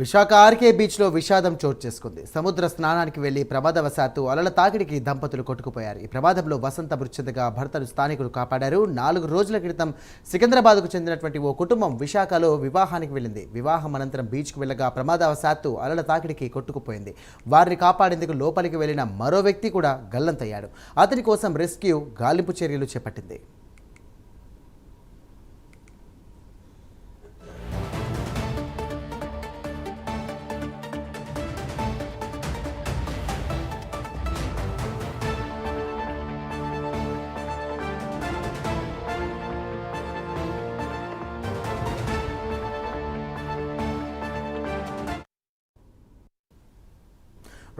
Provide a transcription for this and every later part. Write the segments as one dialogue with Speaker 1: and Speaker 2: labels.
Speaker 1: Visakha RK బీచ్లో విషాదం చోటు చేసుకుంది. సముద్ర స్నానానికి వెళ్ళి ప్రమాదవశాత్తు అలల తాకిడికి దంపతులు కొట్టుకుపోయారు. ఈ ప్రమాదంలో వసంత మృత్యుంతగా భర్తను స్థానికులు కాపాడారు. నాలుగు రోజుల క్రితం సికింద్రాబాద్కు చెందినటువంటి ఓ కుటుంబం విశాఖలో వివాహానికి వెళ్ళింది. వివాహం అనంతరం బీచ్కు వెళ్ళగా ప్రమాదవశాత్తు అలల తాకిడికి కొట్టుకుపోయింది. వారిని కాపాడేందుకు లోపలికి వెళ్ళిన మరో వ్యక్తి కూడా గల్లంతయ్యాడు. అతని కోసం రెస్క్యూ గాలింపు చర్యలు చేపట్టింది.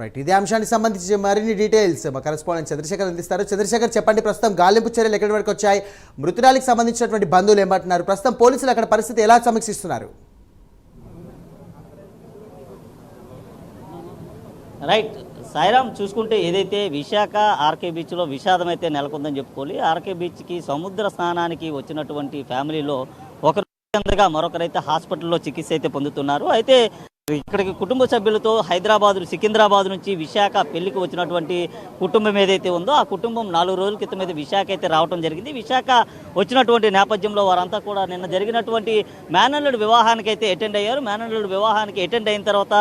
Speaker 1: రైట్ ఇదే అంశానికి సంబంధించి మరిన్ని డీటెయిల్స్ మా కరెస్పాండెంట్ చంద్రశేఖర్ అందిస్తారు. చంద్రశేఖర్ చెప్పండి ప్రస్తుతం గాలింపు చర్యలు ఎక్కడి వరకు వచ్చాయి? మృతురాలికి సంబంధించినటువంటి బంధువులు ఏమంటున్నారు? ప్రస్తుతం పోలీసులు అక్కడ పరిస్థితి ఎలా సమీక్షిస్తున్నారు?
Speaker 2: రైట్ సాయిరామ్ చూసుకుంటే ఏదైతే విశాఖ ఆర్కే బీచ్లో విషాదం అయితే నెలకొందని చెప్పుకోవాలి. ఆర్కే బీచ్కి సముద్ర స్నానానికి వచ్చినటువంటి ఫ్యామిలీలో ఒకరు మరొకరైతే హాస్పిటల్లో చికిత్స అయితే పొందుతున్నారు. అయితే ఇక్కడికి కుటుంబ సభ్యులతో హైదరాబాద్ సికింద్రాబాద్ నుంచి విశాఖ పెళ్ళికి వచ్చినటువంటి కుటుంబం ఏదైతే ఉందో ఆ కుటుంబం నాలుగు రోజుల క్రితం అయితే విశాఖ అయితే రావడం జరిగింది. విశాఖ వచ్చినటువంటి నేపథ్యంలో వారంతా కూడా నిన్న జరిగినటువంటి మేనల్లుడు వివాహానికి అయితే అటెండ్ అయ్యారు. మేనల్లుడు వివాహానికి అటెండ్ అయిన తర్వాత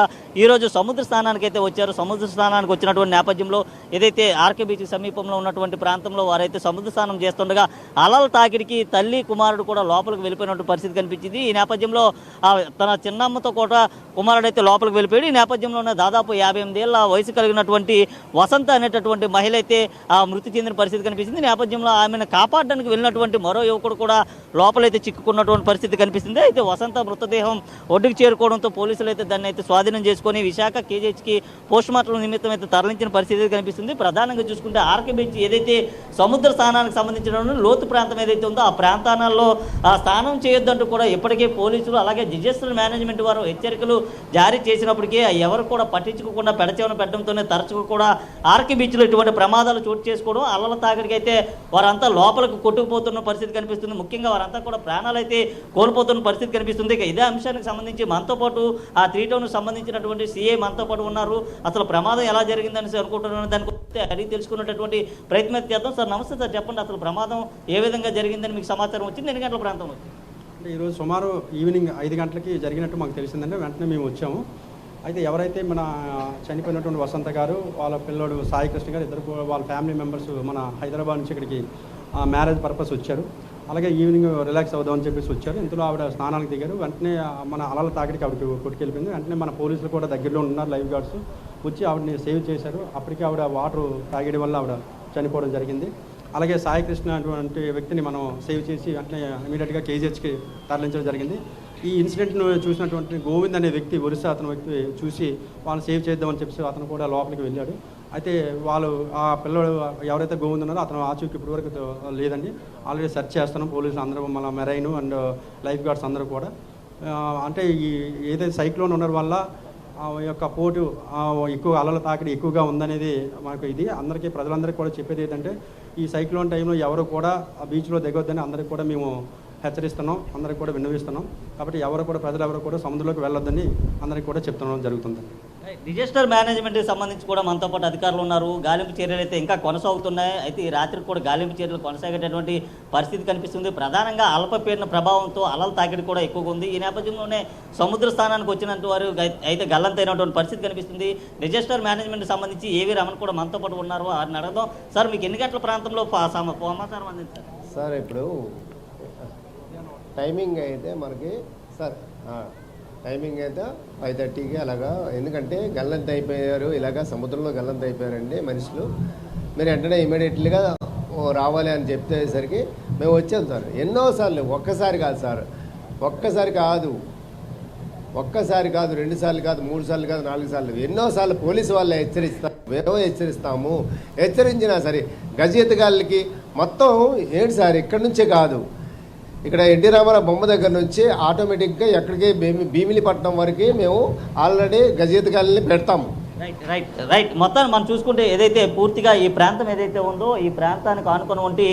Speaker 2: ఈరోజు సముద్ర స్నానానికి అయితే వచ్చారు. సముద్ర స్నానానికి వచ్చినటువంటి నేపథ్యంలో ఏదైతే ఆర్కే బీచ్ సమీపంలో ఉన్నటువంటి ప్రాంతంలో వారైతే సముద్ర స్నానం చేస్తుండగా అలల తాకిడికి తల్లి కుమారుడు కూడా లోపలికి వెళ్ళిపోయినటువంటి పరిస్థితి కనిపించింది. ఈ నేపథ్యంలో ఆ తన చిన్నమ్మతో కూడా కుమారుడు అయితే లోపలికి వెళ్ళిపోయాడు. ఈ నేపథ్యంలోనే దాదాపు యాభై ఎనిమిదేళ్ళ వయసు కలిగినటువంటి వసంత అనేటటువంటి మహిళ అయితే ఆ మృతి చెందిన పరిస్థితి కనిపిస్తుంది. నేపథ్యంలో ఆమెను కాపాడడానికి వెళ్ళినటువంటి మరో యువకుడు కూడా లోపలైతే చిక్కుకున్నటువంటి పరిస్థితి కనిపిస్తుంది. అయితే వసంత మృతదేహం ఒడ్డుకు చేరుకోవడంతో పోలీసులు అయితే దాన్ని అయితే స్వాధీనం చేసుకొని విశాఖ కేజీహెచ్కి పోస్ట్ మార్టం నిమిత్తం అయితే తరలించిన పరిస్థితి కనిపిస్తుంది. ప్రధానంగా చూసుకుంటే ఆర్కే బీచ్ ఏదైతే సముద్ర స్థానానికి సంబంధించిన లోతు ప్రాంతం ఏదైతే ఉందో ఆ ప్రాంతాలలో ఆ స్నానం చేయొద్దంటూ కూడా ఇప్పటికే పోలీసులు అలాగే డిజాస్టర్ మేనేజ్మెంట్ వారు హెచ్చరికలు జారీ చేసినప్పటికీ ఎవరు కూడా పట్టించుకోకుండా పెడచేవన పెట్టడంతోనే తరచుగా కూడా ఆర్కే బీచ్లో ఇటువంటి ప్రమాదాలు చోటు చేసుకోవడం అల్లల తాకిడికి అయితే వారంతా లోపలికి కొట్టుకుపోతున్న పరిస్థితి కనిపిస్తుంది. ముఖ్యంగా వారంతా కూడా ప్రాణాలు అయితే కోల్పోతున్న పరిస్థితి కనిపిస్తుంది. ఇక ఇదే అంశానికి సంబంధించి మనతో పాటు ఆ త్రీ టౌన్ సంబంధించినటువంటి సీఏ మనతో పాటు ఉన్నారు. అసలు ప్రమాదం ఎలా జరిగిందని అనుకుంటున్నాను. దాని గురించి అడిగి తెలుసుకున్నటువంటి ప్రయత్నం చేద్దాం. సార్ నమస్తే సార్. చెప్పండి అసలు ప్రమాదం ఏ విధంగా జరిగిందని మీకు సమాచారం వచ్చింది? ఎన్ని గంటల ప్రాంతం వచ్చింది?
Speaker 3: అంటే ఈరోజు సుమారు ఈవినింగ్ ఐదు గంటలకి జరిగినట్టు మాకు తెలిసిందండి. వెంటనే మేము వచ్చాము. అయితే ఎవరైతే మన చనిపోయినటువంటి వసంత గారు వాళ్ళ పిల్లోడు సాయి కృష్ణ గారు ఇద్దరు కూడా వాళ్ళ ఫ్యామిలీ మెంబర్స్ మన హైదరాబాద్ నుంచి ఇక్కడికి మ్యారేజ్ పర్పస్ వచ్చారు. అలాగే ఈవినింగ్ రిలాక్స్ అవుదామని చెప్పేసి వచ్చారు. ఇంతలో ఆవిడ స్నానానికి దిగారు. వెంటనే మన అలల తాకిడికి ఆవిడకి కొట్టుకెళ్ళిపోయింది. వెంటనే మన పోలీసులు కూడా దగ్గరలో ఉన్నారు లైఫ్ గార్డ్స్. వచ్చి ఆవిడని సేవ్ చేశారు. అప్పటికే ఆవిడ వాటర్ తాగడం వల్ల ఆవిడ చనిపోవడం జరిగింది. అలాగే సాయికృష్ణ అటువంటి వ్యక్తిని మనం సేవ్ చేసి వెంటనే ఇమీడియట్గా కేజీహెచ్కి తరలించడం జరిగింది. ఈ ఇన్సిడెంట్ను చూసినటువంటి గోవింద్ అనే వ్యక్తి ఒరిస్సా అతని వ్యక్తి చూసి వాళ్ళని సేవ్ చేద్దామని చెప్పి అతను కూడా లోపలికి వెళ్ళాడు. అయితే వాళ్ళు ఆ పిల్లడు ఎవరైతే గోవింద్ ఉన్నారో అతను ఆచూకి ఇప్పటివరకు లేదండి. ఆల్రెడీ సెర్చ్ చేస్తున్నాం. పోలీసులు అందరూ మన మెరైన్ అండ్ లైఫ్ గార్డ్స్ అందరూ కూడా. అంటే ఈ ఏదైతే సైక్లోన్ ఉండడం వల్ల ఆ యొక్క పోటు ఎక్కువ అలల తాకిడి ఎక్కువగా ఉందనేది మనకు ఇది. అందరికీ ప్రజలందరికీ కూడా చెప్పేది ఏంటంటే ఈ సైక్లోన్ టైంలో ఎవరు కూడా ఆ బీచ్లో దిగొద్దని అందరికి కూడా మేము హెచ్చరిస్తున్నాం అందరికి కూడా విన్నవిస్తున్నాం. కాబట్టి ఎవరు కూడా ప్రజలు ఎవరు కూడా సముద్రంలోకి వెళ్ళొద్దని అందరికీ కూడా చెప్తున్నాం జరుగుతుంది
Speaker 2: డిజాస్టర్ మేనేజ్మెంట్కి సంబంధించి కూడా మనతో పాటు అధికారులు ఉన్నారు. గాలింపు చర్యలు అయితే ఇంకా కొనసాగుతున్నాయి. అయితే ఈ రాత్రికి కూడా గాలింపు చర్యలు కొనసాగేటటువంటి పరిస్థితి కనిపిస్తుంది. ప్రధానంగా అల్పపీడన ప్రభావంతో అలల తాకిడి కూడా ఎక్కువగా ఉంది. ఈ నేపథ్యంలోనే సముద్ర స్థానానికి వచ్చినట్టు వారు అయితే గల్లంతైనటువంటి పరిస్థితి కనిపిస్తుంది. డిజాస్టర్ మేనేజ్మెంట్ సంబంధించి ఏవి రమణ కూడా మనతో పాటు ఉన్నారు వారిని అడగదాం. సార్ మీకు ఎన్ని గంటల ప్రాంతంలో సమాచారం అందించారు?
Speaker 4: సార్ ఇప్పుడు టైమింగ్ అయితే మనకి సార్ టైమింగ్ అయితే ఫైవ్ థర్టీకి అలాగా. ఎందుకంటే గల్లంత అయిపోయారు. ఇలాగా సముద్రంలో గల్లంత అయిపోయారండి మనుషులు. మీరు వెంటనే ఇమీడియట్లీగా రావాలి అని చెప్పేసరికి మేము వచ్చాం సార్ ఎన్నోసార్లు ఒక్కసారి కాదు సార్. ఒక్కసారి కాదు. ఒక్కసారి కాదు రెండు సార్లు కాదు మూడు సార్లు కాదు నాలుగు సార్లు. ఎన్నోసార్లు పోలీసు వాళ్ళు హెచ్చరిస్తాం. మేము హెచ్చరిస్తాము. హెచ్చరించినా సరే గజెత్తగాళ్ళకి మొత్తం ఏంటి సార్ ఇక్కడి నుంచే కాదు. ఇక్కడ ఎన్టీ రామారావు బొమ్మ దగ్గర నుంచి ఆటోమేటిక్గా ఎక్కడికి భీమి భీమిలిపట్నం వరకు మేము ఆల్రెడీ గజెత్తగాళ్ళని పెడతాము.
Speaker 2: రైట్ రైట్ రైట్ మొత్తం మనం చూసుకుంటే ఏదైతే పూర్తిగా ఈ ప్రాంతం ఏదైతే ఉందో ఈ ప్రాంతానికి ఆనుకున్నటువంటి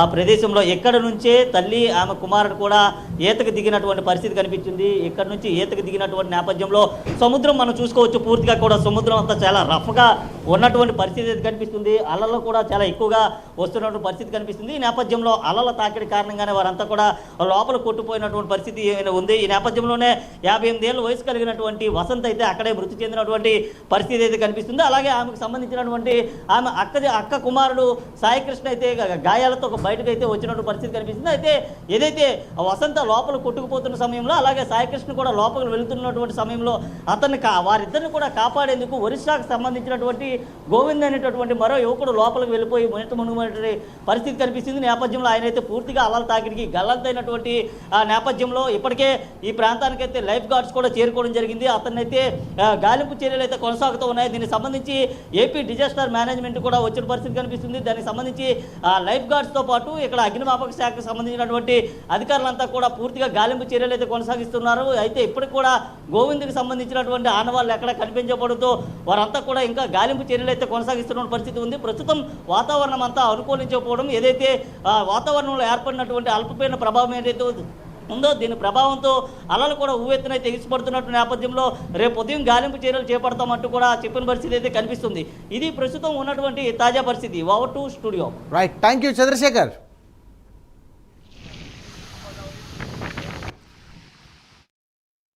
Speaker 2: ఆ ప్రదేశంలో ఎక్కడ నుంచే తల్లి ఆమె కుమారుడు కూడా ఈతకు దిగినటువంటి పరిస్థితి కనిపించింది. ఇక్కడ నుంచి ఈతకు దిగినటువంటి నేపథ్యంలో సముద్రం మనం చూసుకోవచ్చు. పూర్తిగా కూడా సముద్రం అంతా చాలా రఫ్గా ఉన్నటువంటి పరిస్థితి అయితే కనిపిస్తుంది. అలలు కూడా చాలా ఎక్కువగా వస్తున్నటువంటి పరిస్థితి కనిపిస్తుంది. ఈ నేపథ్యంలో అలల తాకిడి కారణంగానే వారంతా కూడా లోపల కొట్టుపోయినటువంటి పరిస్థితి ఏమైనా ఉంది? ఈ నేపథ్యంలోనే యాభై ఎనిమిదేళ్ళు వయసు కలిగినటువంటి వసంత్ అయితే అక్కడే మృతి చెందినటువంటి పరిస్థితి అయితే కనిపిస్తుంది. అలాగే ఆమెకు సంబంధించినటువంటి ఆమె అక్క అక్క కుమారుడు సాయికృష్ణ అయితే గాయాలతో ఒక బయటకు అయితే వచ్చినటువంటి పరిస్థితి కనిపిస్తుంది. అయితే ఏదైతే వసంత లోపల కొట్టుకుపోతున్న సమయంలో అలాగే సాయికృష్ణ కూడా లోపలికి వెళుతున్నటువంటి సమయంలో అతన్ని కా వారిద్దరిని కూడా కాపాడేందుకు ఒరిస్సాకు సంబంధించినటువంటి గోవింద్ అనేటటువంటి మరో యువకుడు లోపలికి వెళ్ళిపోయి మునిట మునుగునటువంటి పరిస్థితి కనిపిస్తుంది. నేపథ్యంలో ఆయన అయితే పూర్తిగా అలల తాకిడికి గల్లంతైనటువంటి ఆ నేపథ్యంలో ఇప్పటికే ఈ ప్రాంతానికైతే లైఫ్ గార్డ్స్ కూడా చేరుకోవడం జరిగింది. అతన్ని అయితే గాలింపు చర్యలు అయితే కొనసాగుతూ ఉన్నాయి. దీనికి సంబంధించి ఏపీ డిజాస్టర్ మేనేజ్మెంట్ కూడా వచ్చిన పరిస్థితి కనిపిస్తుంది. దానికి సంబంధించి ఆ లైఫ్ గార్డ్స్తో పాటు ఇక్కడ అగ్నిమాపక శాఖకు సంబంధించినటువంటి అధికారులంతా కూడా పూర్తిగా గాలింపు చర్యలు అయితే కొనసాగిస్తున్నారు. అయితే ఇప్పటికి కూడా గోవింద్కి సంబంధించినటువంటి ఆనవాళ్ళు ఎక్కడ కనిపించబడుతూ వారంతా కూడా ఇంకా గాలింపు చర్యలు అయితే కొనసాగిస్తున్న పరిస్థితి ఉంది. ప్రస్తుతం వాతావరణం అంతా అనుకూలించకపోవడం ఏదైతే వాతావరణంలో ఏర్పడినటువంటి అల్పపీడన ప్రభావం ఏదైతే ఉందో దీని ప్రభావంతో అలలు కూడా ఊవెత్తున తెగిసిపడుతున్నట్టు నేపథ్యంలో రేపు ఉదయం గాలింపు చర్యలు చేపడతామంటూ కూడా చెప్పిన పరిస్థితి అయితే కనిపిస్తుంది. ఇది ప్రస్తుతం ఉన్నటువంటి తాజా పరిస్థితి. Over to studio.
Speaker 1: Right thank you Chandrashekar.